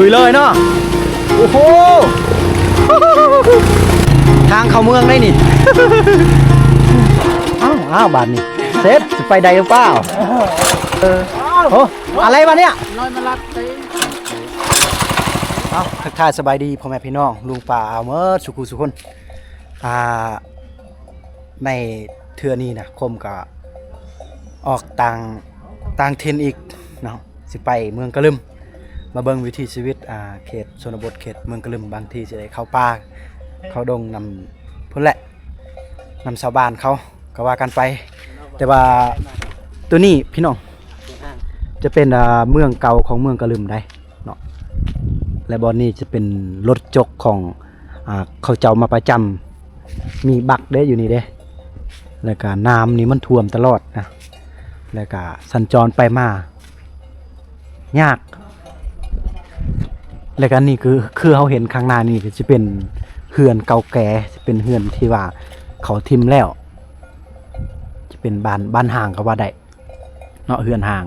ลุยเลยเนาะโอ้โหทางเข้าเมืองได้นี่อ้าวอ้าวบาทนี่เซฟจะไปใดหรือเปล่าเออโอ้อะไรวะเนี่ยน้อยมาลัดไปเอาทักทายสบายดีพ่อแม่พี่น้องลุงป่าเอาเมื่อสุขุสุคนอ่าในเทือนี้นะคมก็ออกต่างต่างเทนอีกเนาะสิไปเมืองกะลึม มาเบิ่งวิถีชีวิตอ่าเขตชนบทเขตเมืองกระลึมบางทีสิได้เข้าป่าเขาดงนำพุ่นแหละนำชาวบ้านเขาก็ว่ากันไป แต่ว่าตัวนี้พี่น้องจะเป็นอ่าเมืองเก่าของเมืองกระลึมได้เนาะและบอนนี้จะเป็นรถจกของอ่าเขาเจ้ามาประจำมีบักเด้อยู่นี่เด้แล้วก็น้ำนี่มันท่วมตลอดนะแล้วก็สัญจรไปมายาก แล้วก็นี่คือคือเขาเห็นข้างหน้านี่จะเป็นเฮือนเก่าแก่จะเป็นเฮือนที่ว่าเขาทิมแล้ว จะเป็นบ้านบ้านห่างก็ว่าได้เนาะเฮือนห่าง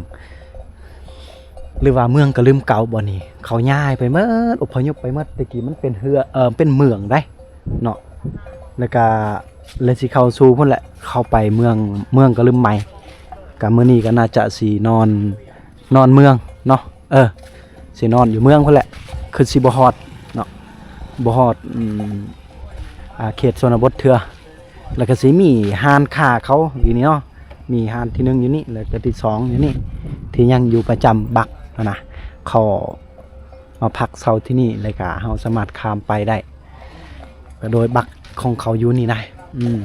หรือว่าเมืองกะลืมเก่าบ่นี่เขาย้ายไปเมื่ออพยพไปเมื่อตะกี้มันเป็นเฮือเออเป็นเมืองได้เนาะแล้วก็เลยสิเขาสู่พุ่นแหละเข้าไปเมืองเมืองกะลืมใหม่กับมื้อนี้ก็น่าจะสินอนนอนเมืองเนาะเออสินอนอยู่เมืองพุ่นแหละ คือสิบ่ฮอดเนาะบ่ฮอดอืมอ่าเขตชนบทเทือแล้วก็สิมีหานค้าเขาอยู่นี่เนาะมีหานที่หนึ่งอยู่นี่แล้วก็ที่สองอยู่นี่ที่ยังอยู่ประจำบักนะนะเขามาพักเซาที่นี่เลยกะเฮาสามารถข้ามไปได้ก็โดยบักของเขาอยู่นี่ได้อืม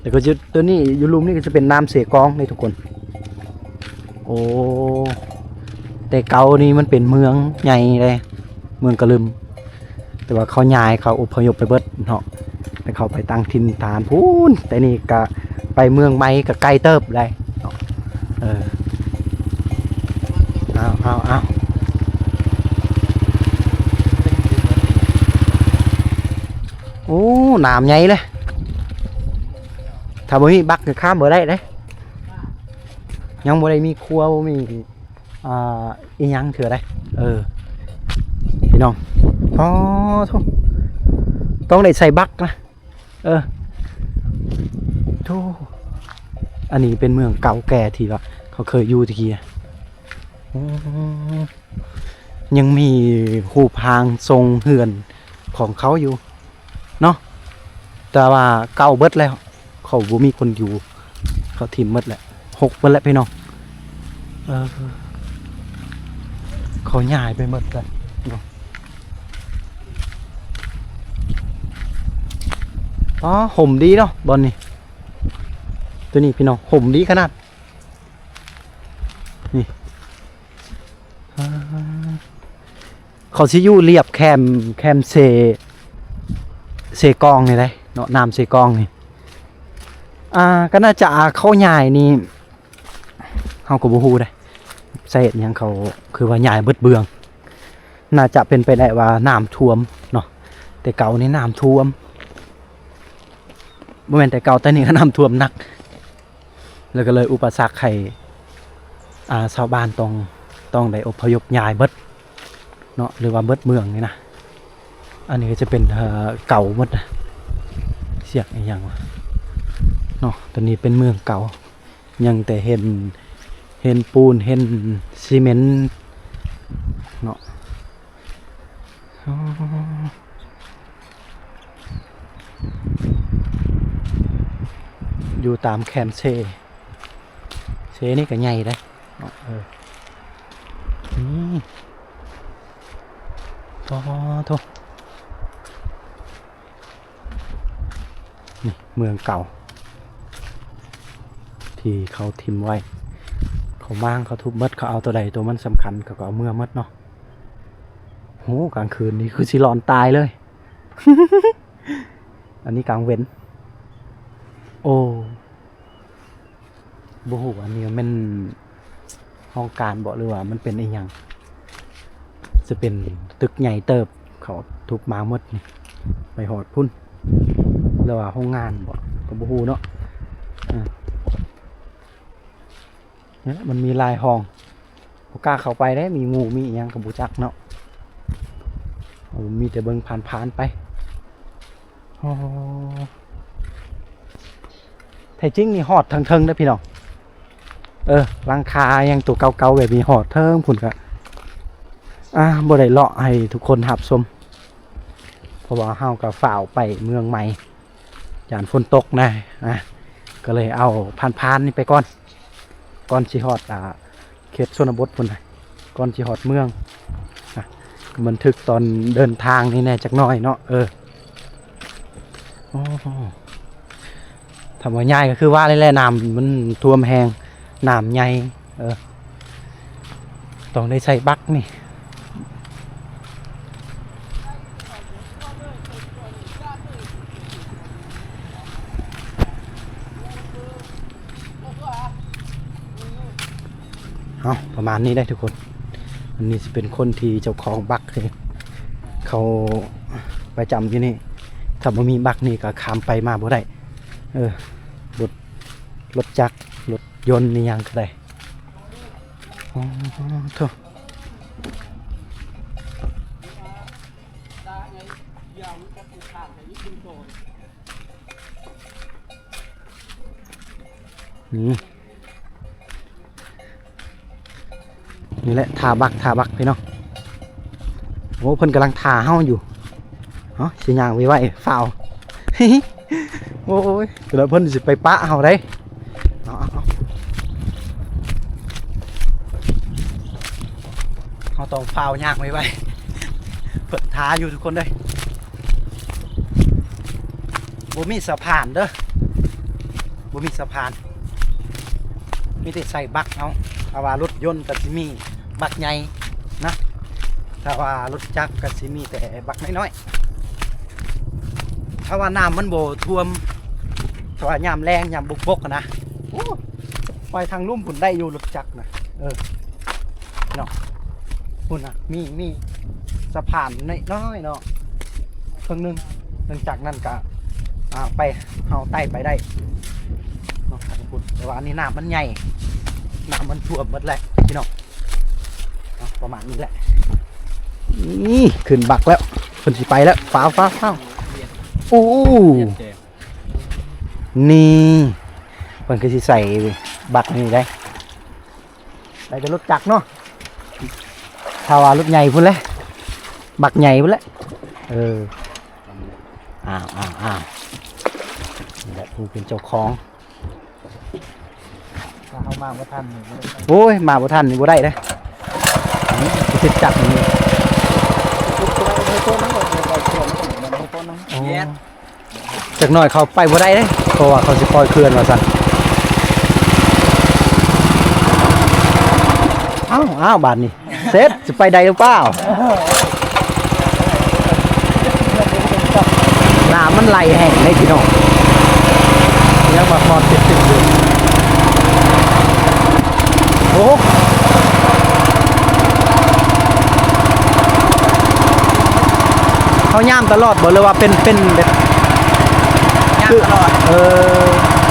แต่ก็จะตัวนี้อยู่รูมนี่ก็จะเป็นน้ำเสกองนี่ทุกคน โอ้แต่เกานี่มันเป็นเมืองใหญ่เลย เมืองกระลึม แต่ว่าเขาย้ายเขาอพยพไปเบิดเนาะแต่เขาไปตั้งถิ่นฐานพูนแต่นี่ก็ไปเมืองใหม่ก็ใกล้เติบเนาะเออเอาเอาเอาโอ้หนามใหญ่เลยถ้าบ่มีบักก็ข้ามบ่ได้เด้ยังบ่ได้มีครัวบ่มีอ่าอีหยังเถื่อได้เออ พี่น้องอ๋อโทุต้องได้ใส่บักนะเออโธ่อันนี้เป็นเมืองเก่าแก่ที่ว่าเขาเคยอยู่ตะกี้ยังมีหูพางทรงเหือนของเขาอยู่เนาะแต่ว่าเก่าเบิดแล้ว เขาบ่มีคนอยู่ เขาทิมเบิดแหละหกเบิดแล้วพี่น้องเออเขาย้ายไปหมดเลยเนาะ อ๋อห่มดีเนาะบอลนี่ตัวนี้พี่น้องห่มดีขนาดอ่เขาสิยู่เรียบแคมแคมเซเซกองนี่ได้เนาะน้ำเซกองนี่อ่าก็น่าจะเข้าใหญ่นี่เฮาก็บ่ฮู้ได้ส่เฮ็ดหยังเขาคือว่าใหญ่เบิดเบือง น่าจะเป็นไปได้ว่าน้ำท่วมเนาะแต่เก่านี่น้ำท่วม บ่แม่นแต่เก่าแต่นี่ก็น้ำท่วมหนัก แล้วก็เลยอุปสรรคให้อ่าชาวบ้านต้องต้องได้อพยพย้ายเบิดเนาะหรือว่าเบิดเมืองนี่นะอันนี้ก็จะเป็นเอ่อเก่าหมดนะเสียกอย่างวะเนาะตอนนี้เป็นเมืองเก่า ยังแต่เห็นเห็นปูนเห็นซีเมนต์เนาะ อ๋ออยู่ตามแคมเซเซนี่ก็ใหญ่ได้เนาะเออนี่โอ้โถนี่เมืองเก่า ที่เขาทิมไว้ เขามางเขาทุบมดเขาเอาตัวใดตัวมันสำคัญเขาก็เอาเมื่อมดเนาะโหกลางคืนนี่คือสิร้อนตายเลย อันนี้กลางเว้น โอ้โบหูอันนี้มันห้องการบอกเลยว่า มันเป็นอีหยังจะเป็นตึกใหญ่เติบ เขาทุบมาหมดนี่ไปหอดพุ่นหรือว่าห้องงานบอกกับบูฮูเนาะอ่าเนี่ยมันมีลายห้องบ่กล้าเข้าไปได้มีงูมีอีหยังกับบูจักเนาะมีแต่เบิ่งผ่านๆไปอ๋อ ท้จริงนี่ฮอดทางเทิงเด้พี่น้องเออลังคายังตัวเก่าๆแบบนี้ฮอดเทิงพุ่นก็อ่าบ่ได้เลาะให้ทุกคนหับชมเพราะว่าเฮาก็ฝ่าวไปเมืองใหม่ยานฝนตกนะอะก็เลยเอาผ่านๆนี่ไปก่อนก่อนสิฮอดอ่าเขตชนบทพุ่นก่อนสิฮอดเมืองบันทึกตอนเดินทางนี่แน่จักน้อยเนาะเออโอ้ ทำว่าง่ายก็คือว่าเลยแหละน้ำมันท่วมแหงน้ำใหญ่เออต้องได้ใส่บักนี่เอาประมาณนี้ได้ทุกคน อันนี้จะเป็นคนที่เจ้าของบักเลยเขาประจำที่นี่ถ้าบ่มีบักนี่ก็ข้ามไปมาบ่ได้ เออรถรถจักรรถยนต์นี่ยังก็ได้อ๋อโถนี่นี่แหละทาบักทาบักพี่น้องโอ้เพิ่นกำลังทาเฮาอยู่เนาะสิย่างไว้ไว้ฝ่าว โอ้ยเดี๋ยวเพิ่นสิไปปะเฮาได้เอาเอาเอาต้องฝ่าวย่างไว้ไว้เพิ่นทาอยู่ทุกคนเด้ยบ่มีสะพานเด้อบ่มีสะพาน มีแต่ใส่บักเอาถ้าว่ารถยนต์ก็สิมีบักใหญ่นะถ้าว่ารถจักรก็สิมีแต่บักน้อยๆ ถ้าว่าน้ำมันโบท่วมถ้าว่ายามแรงยามบกบกนะโอ้ไปทางลุ่มผุนได้อยู่รถจักรนะเออเนาะพุ่นนะมีมีสะพานน้อยเนาะเพิ่งนึงหลังจากนั้นก็อ่าไปเฮาไต่ไปได้เนาะทางพุ่นแต่ว่าอันนี้น้ำมันใหญ่น้ำมันท่วมหมดแหละพี่น้องเอาประมาณนี้แหละนี่ขึ้นบักแล้วคนสิไปแล้วฟ้าวฟ้าวฟ้า อ้นี่มันคือสิใส่บักนี่ได้ได้แต่รถจักรเนาะถ้าว่ารถใหญ่พุ่นเลยบักใหญ่พุ่นเลยเอออ้าวอ้าวอ้าวนี่แหละผู้เป็นเจ้าของถ้าเอามาบ่ทันนี่บ่ได้โอ้ยมาบ่ทันนี่บ่ได้เด้อนี่สิจับนี่ ทุกตัวในต้นนั้นก็ไปเชื่อมกันในต้ นนั้นอ๋อจากหน่อยเขาไปบ่ได้เด้เพราะว่าเขาสิปล่อยเคลื่อนว่าซั่นอ้าวอ้าวบาดนี้เสร็จสิไปได้หรือเปล่าน้ำมันไหลแห้งเลยพี่น้องยังมาพอดติดติดอยู่โอ้โห เขาย่ามตลอดบ่เลยว่าเป็นเป็นแบบย่างตลอดเออ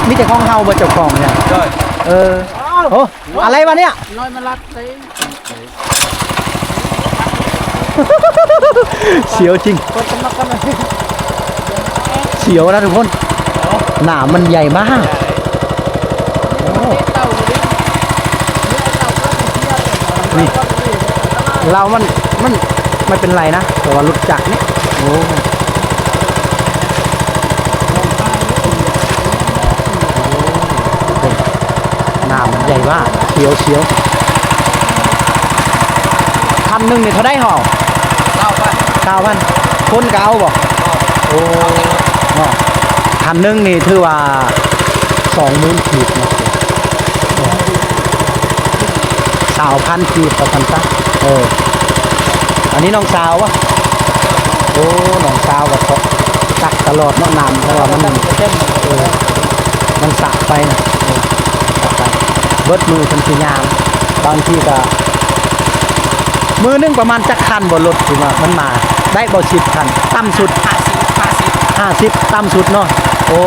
มีแต่ของเฮาบ่เจ้าของเนี่ยด้วยเออโอ้อะไรวะเนี่ยน้อยมารัดเลยเสียวจริงคนกำลังกันเลยเสียวนะทุกคนหนามมันใหญ่มากเต่าดินี่เรามันมันไม่เป็นไรนะแต่ว่ารถจักรเนี่ย โอ้หนามันใหญ่มากเสียวเสียวพันหนึ่งเนี่ยเขาได้ห่อเต่าไปเก้าพันคนเก้าบ่โอ้ห่อพันหนึ่งนี่ถือว่าสองหมื่นขีดนะสาวพันขีดต่อพันซะเอออันนี้น้องสาววะ โอ้น้องสาวแบบเขาตักตลอดเนาะน้ำเพราะว่ามันเต็มเออมันสะไปนะสะไปเบิดมือทันทียามบางทีก็มือหนึงประมาณจักคันบนรถถือว่ามันมา ได้บ่สิบคันต่ำสุดห้าสิบห้าสิบห้าสิบต่ำสุดเนาะโอ้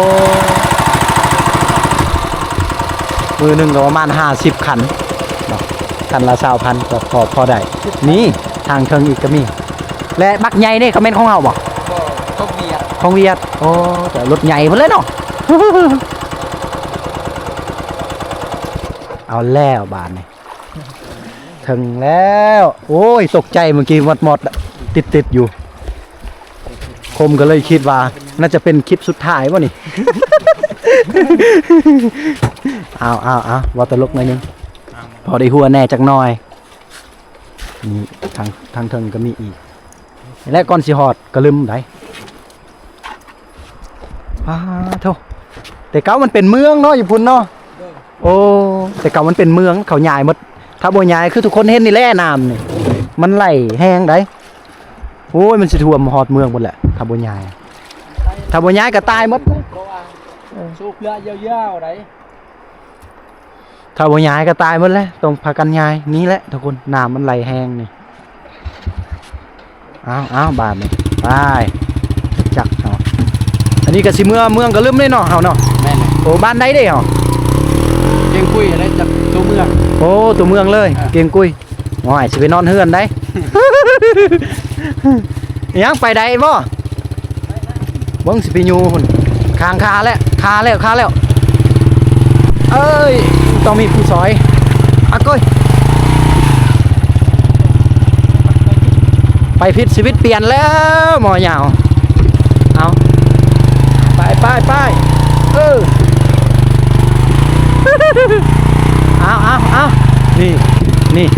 มือหนึ่งก็ประมาณห้าสิบคันคันละสาวพันก็พอพอได้นี่ทางเทิงอีกก็มี และบักใหญ่นี่เขาแม่นของเฮาบ่ก็เขาเบียดของเวียดโอ้แต่รถใหญ่เพิ่นเลยเนาะ เอาแล้วบานนี่ถึงแล้ว โอ้ย ตกใจเมื่อกี้หมดๆติดติดๆอยู่ คมก็เลยคิดว่า น่าจะเป็นคลิปสุดท้ายวะนี่ เอาเอาเอาวาตลกหน่อยหนึง พอได้หัวแน่จักหน่อยนี่ทางทางเทิงก็มีอีก และก่อนสิฮอดก็ลืมได้อ้าโธ่แต่เก่ามันเป็นเมืองเนาะอยู่พุ่นเนาะโอ้แต่เก่ามันเป็นเมืองเขาใหญ่หมดถ้าบ่ใหญ่คือทุกคนเห็นนี่แหละน้ำนี่มันไหลแห้งได้โอ้ยมันสิท่วมฮอดเมืองหมดแหละถ้าบ่ใหญ่ถ้าบ่ใหญ่ก็ตายหมดเพราะว่าสูบเรือยาวๆไรถ้าบ่ย้ายก็ตายหมดแล้วต้องพากันย้ายนี่แหละทุกคนน้ำมันไหลแห้งนี่ อ้าวอ้าวบาดนี่ไปจักเนาะอันนี้ก็สิเมืองเมืองก็ลืมเลยเนาะเฮาเนาะแม่นโอ้บ้านใดเด้เฮาเพียงคุยอะไรจากตัวเมืองโอ้ตัวเมืองเลยอะเกียงกุยโอ้ยสิไปนอนเฮือนได้ยังไปได้บ่เบิ่งสิไปอยู่พุ่นคางคาแล้วคาแล้วคาแล้วเอ้ยต้องมีผู้ซอยอะก้อย ไปพิษชีวิตเปลี่ยนแล้วหมอยาวเอาไปไปไปเออเอาเอาเอานี่นี่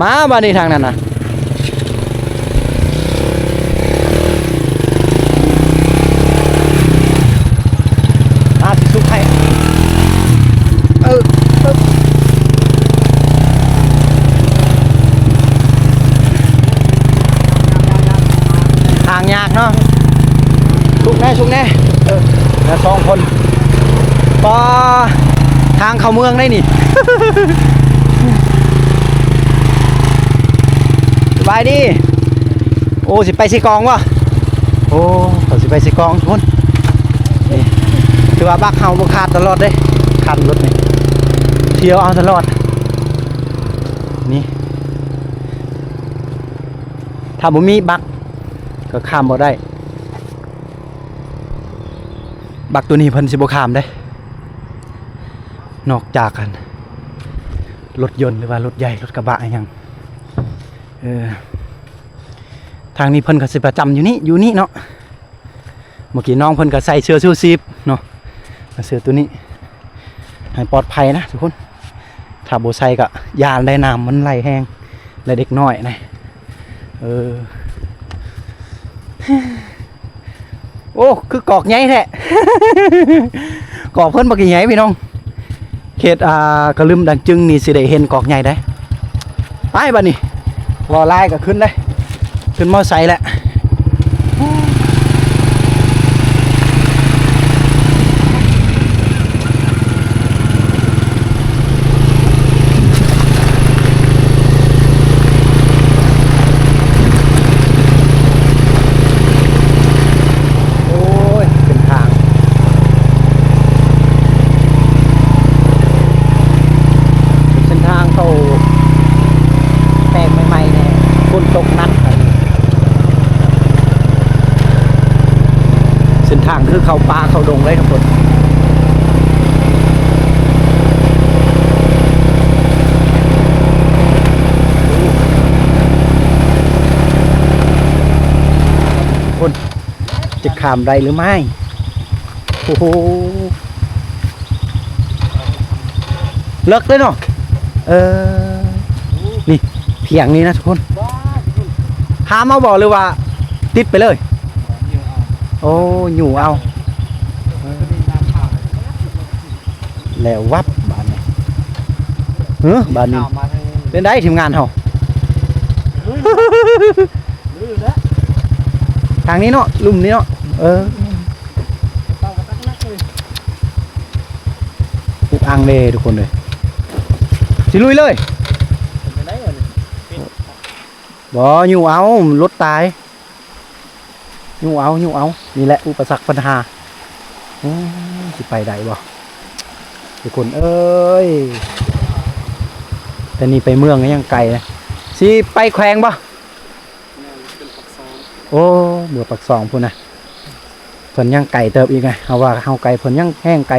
มาบ้านี้ทางนั้นนะอาสิสุกให้เออเออทางยากเนาะ สุกแน่แน่เออแล้วสองคนปอทางเข้าเมืองได้นี่สบายดี โอ้สิไปสิกองวะโอ้เขาสิไปสิกองทุกคนนี่ถือว่าบักเฮาบ่ขาดตลอดเด้คันรถนี่เที่ยวเอาตลอด นี่ถ้าบ่มีบักก็ข้ามบ่ได้ บักตัวนี้เพิ่นสิบ่ข้ามได้ นอกจากกันรถยนต์หรือว่ารถใหญ่รถกระบะอหยังเออทางนี้เพิ่นก็สิประจำอยู่นี่อยู่นี่เนาะเมื่อกี้น้องเพิ่นก็ใส่เสื้อชูชีพเนาะเสื้อตัวนี้ให้ปลอดภัยนะทุกคนถ้าโบ่ใส่ก็ยานได้น้ำมันไหลแห้งและเด็กน้อยนะเออ โอ้คือกอกใหญ่แท้ กอกเพิ่นบักใหญ่พี่น้อง เขตอ่ากระลึมดังจึงนี่สิได้เห็นกอกใหญ่ได้ไปบัดนี้วอลไล่ก็ขึ้นได้ขึ้นมอไซค์แหละโอ้ย เป็นทาง เส้นทางเข้าแปลงใหม่ๆเนี่ยฝนตกหนักอันนี้เส้นทาง คือเข้าป่าเข้าดงเลยครับผมคนจะข้ามได้หรือไม่ โอ้โห เลิกเลยเนาะ เออ นี่เพียงนี้นะทุกคนหามาบอกเลยว่า ติดไปเลย โอ้อยู่เอาแล้ววับบานนี้เฮ้อบานนี้มาทางเป็นได้ทีมงานเฮาลื้อแล้วทางนี้เนาะลุ่มนี้เนาะเออเต้ากระตักนักเลยปุกอังเลยทุกคนเลยสิลุยเลยเป็นไปได้เหรอเนี่ยบ่อยู่เอารถตายอ ยู่เอายู่เอานี่แหละอุปสรรคปัญหาสิไปได้บ่ทุกคนเอ้ยแต่นี่ไปเมืองก็ยังไกลนะสิไปแขวงบ่โอ้เมื่อปักสองพุ่นนะเพิ่นยังไก่เติบอีกไงเฮาว่าเฮาไก่เพิ่นยังแห้งไก่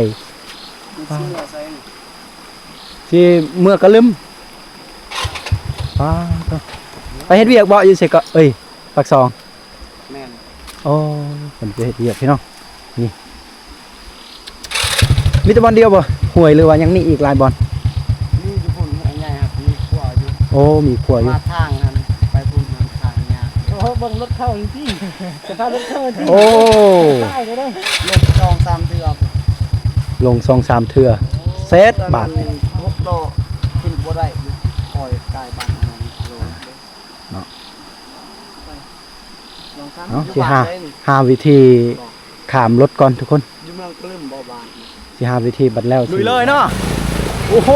ที่เมื่อกระลึมอ้าวเด้อไปเฮ็ดเวียกบ่อยู่เสก็เอ้ยปักสอง อ้เพิ่นไปเฮ็ดเวียกพี่น้องนี่มีแต่บอลเดียวบ่ห่วยหรือว่ายังมีอีกหลายบอลนี่อยู่พุ่นใหญ่ครับมีขัวอยู่โอ้มีครัวอยู่มาทางนั้นไปพุ่นทางทางยาโอ้เบิ่งรถเข้าจริงๆจะพารถเข้าจริงโอ้ได้เลยเด้อรถจองตามเดือบลงสองสามเทื่อเซตบาทหกโลขึ้นบ่ได้อยู่คอยกายบ้านนั้นโล เนาะ ลองทำเนาะอยู่สิบ้าหานได้นี่หาวิธีขามรถก่อนทุกคนอยู่เมืองกลืมบ่บานสิหาวิธีบัดแล้วลุยเลยเนาะโอ้โห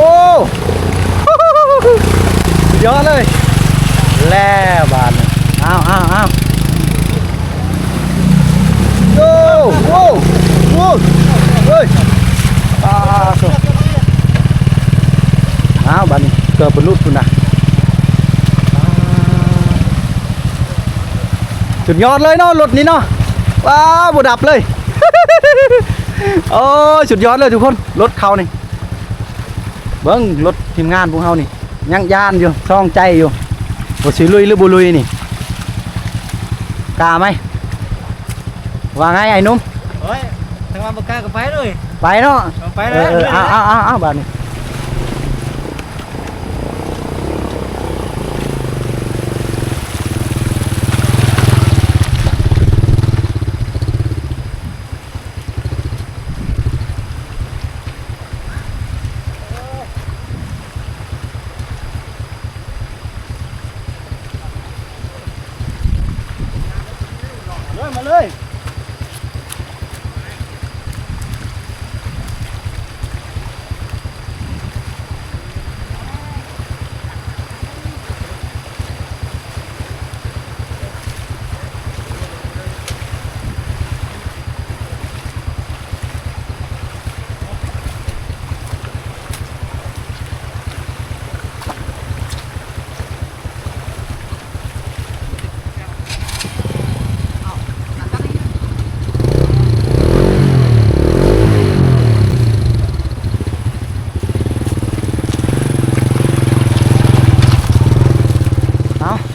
สุดยอดเลย แล้วบาดนี้อ้าวอ้าวอ้าวโอ้โหโอ้เฮ้ยอ้าวโถ่อ้าวบาดนี้เกิดเป็นรูปคุณนะอ้าว สุดยอดเลยเนาะรถนี้เนาะว้าวบดับเลยโอ้ยสุดยอดเลยทุกคนรถเขานี่เบิ้งรถทีมงานพวกเขานี่ยังยานอยู่ซ่องใจอยู่บ่สิลุยหรือบ่ลุยนี่กล้าไหมว่าไงไอ้หนุ่มเฮ้ยทางวันบ่กล้าก็ไปเลยไปเนาะไปเอเลอยเออเอาเอาเอาเอาบาดนี้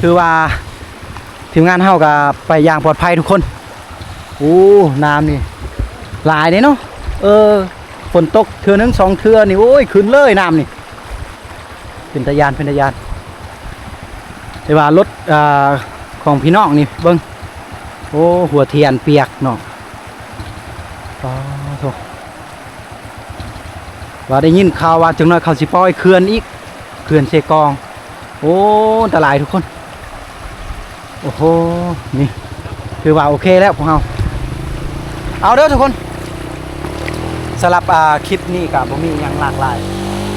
คือว่าทีมงานเฮากับไปอย่างปลอดภัยทุกคนโอ้น้ำนี่หลายเลยเนาะเออฝนตกเทือนึงสองเทือนี่โอ้ยขึ้นเลยน้ำนี่เป็นตะยานเป็นตะยานแต่ว่ารถอ่าของพี่น้องนี่เบิ้งโอ้หัวเทียนเปียกเนาะอ๋อโถว่าได้ยินข่าวว่าจังน้อยเขาสิปล่อยเขื่อนอีกเขื่อนเซกอง โอ้อันตรายทุกคน อ้โห นี่ คือว่าโอเคแล้วพวกเราเอาเด้อทุกคนสำหรับคลิปนี้กับผมมีอย่างหลากหลาย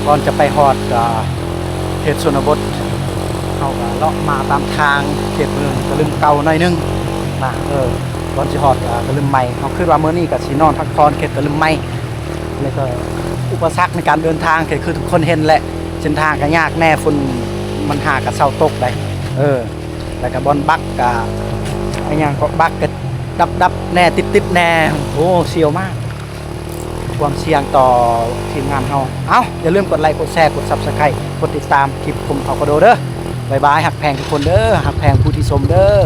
ก่อนจะไปฮอดเขตชนบทเขาก็เลาะมาตามทางเขตเมืองกระลึมเก่าหน่อยนึงนะเออก่อนจะฮอดกระลึมใหม่เขาคิดว่าเมื่อนี้กับสีนอนพักผ่อนเขตกระลึมใหม่แล้วก็อุปสรรคในการเดินทางก็คือทุกคนเห็นแหละเส้นทางก็ยากแน่ฝนมันหากับเสาตกได้เออ แล้วก็บอลบักกะไอ้หยังก็บักก็ดับดับแน่ติดติดแน่โอ้เสียวมาก ความเสี่ยงต่อทีมงานเฮาเอ้าอย่าลืมกดไลค์กดแชร์กดซับสไครต์กดติดตามคลิปผมเขากระโดเด้อบายบายหักแพงทุกคนเด้อหักแพงผู้ที่ชมเด้อ